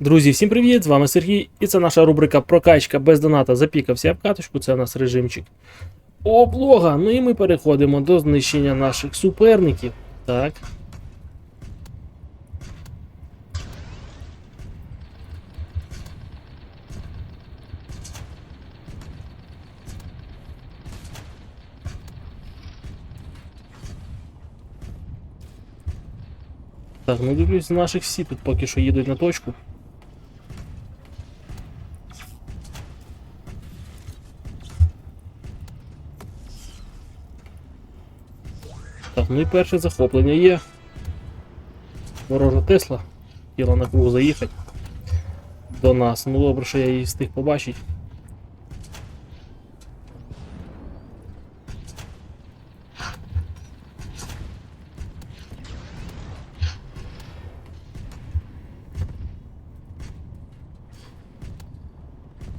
Друзі, всім привіт! З вами Сергій, і це наша рубрика Прокачка без доната запікався в каточку. Це у нас режимчик облога. Ну і ми переходимо до знищення наших суперників. Так. Так, ну дивлюсь, наших всі тут поки що їдуть на точку. Так, ну і перше захоплення є. Ворожа Тесла хотіла на круг заїхати до нас. Ну добре, що я її встиг побачити.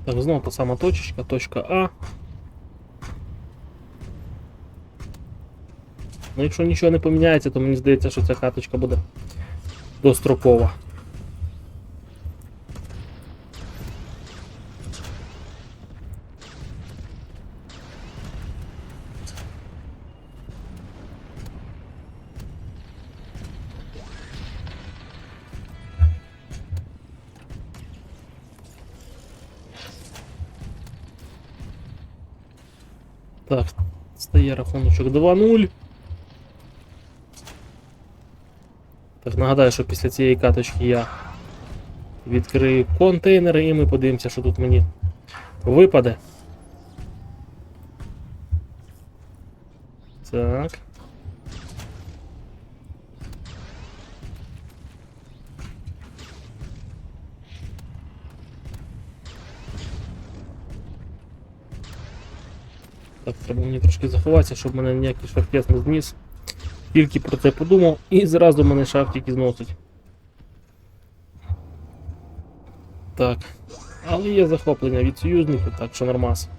Так, знову та сама точечка, точка А. Ну, якщо нічого не поміняється, то мені здається, що ця каточка буде дострокова. Так, стає рахуночок 2-0. Так, нагадаю, що після цієї каточки я відкрию контейнери і ми подивимося, що тут мені випаде. Так. Так, треба мені трошки заховатися, щоб мене ніякий шахтес не зніс. Тільки про це подумав і зразу мене шахтики зносить. Так. Але є захоплення від союзників, так що нормас.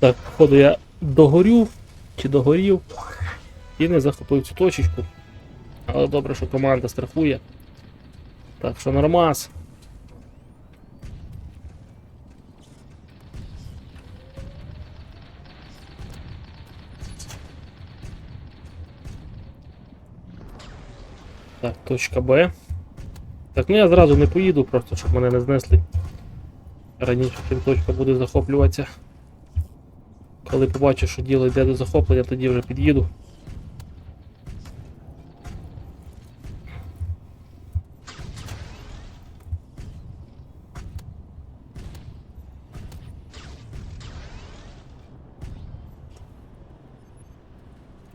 Так, походу я догорю чи догорів і не захопив цю точечку. Але добре, що команда страхує. Так що нормас. Так, точка Б. Так, ну я зразу не поїду, просто щоб мене не знесли. Раніше, чим точка буде захоплюватися. Коли побачу, що діло йде до захоплення, тоді вже під'їду.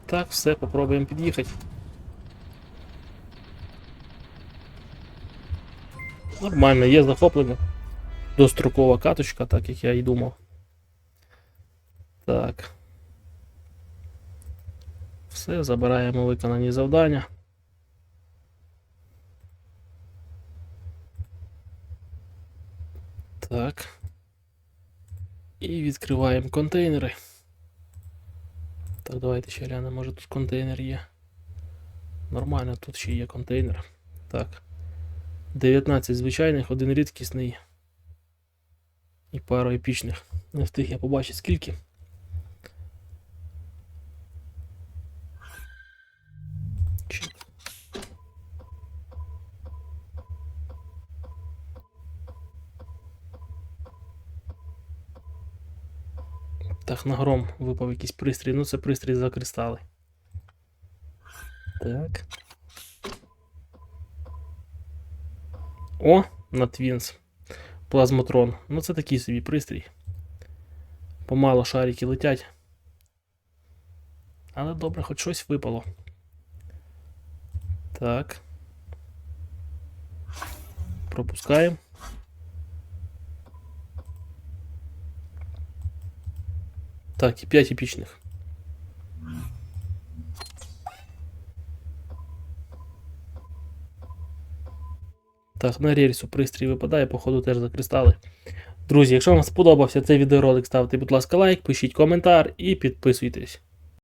Так, все, попробуємо під'їхати. Нормально, є захоплення. Дострокова каточка, так як я і думав. Так. Все, забираємо виконані завдання. Так. І відкриваємо контейнери. Так, давайте ще глянемо, може тут контейнер є. Нормально, тут ще є контейнер. Так. 19 звичайних, один рідкісний. І пару епічних. Не встиг я побачити скільки. Так, на гром випав якийсь пристрій. Ну, це пристрій за кристали. Так. О, на Твінс. Плазмотрон. Ну, це такий собі пристрій. Помало шарики летять. Але добре, хоч щось випало. Так. Пропускаємо. Так, і 5 епічних. Так, на рельсу пристрій випадає, походу теж за кристали. Друзі, якщо вам сподобався цей відеоролик, ставте, будь ласка, лайк, пишіть коментар і підписуйтесь.